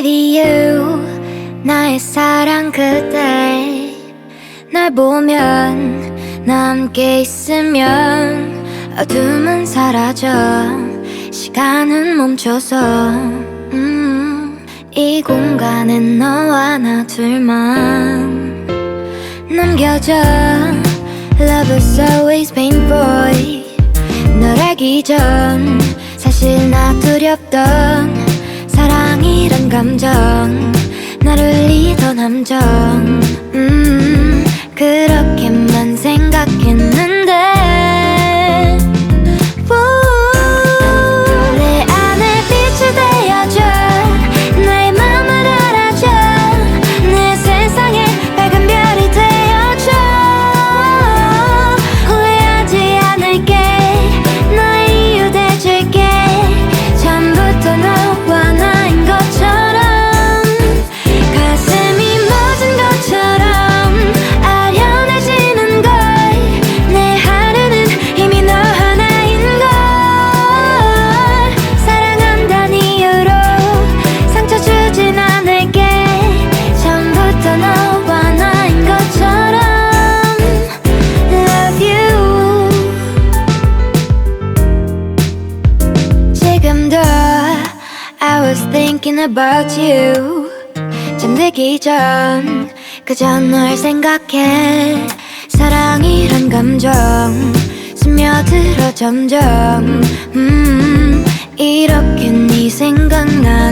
radio 나의 사랑 그대. 날 보면 나 함께 있으면 어둠은 사라져. 시간은 멈춰서 음, 이 공간엔 너와 나 둘만 남겨져. Love is always painful. 널 알기 전 사실 나 두렵던 이란 감정 나를 리던 함정. 음 was thinking about you. 잠들기 전 그저 널 생각해. 사랑이란 감정 스며들어 점점. 음 이렇게 네 생각나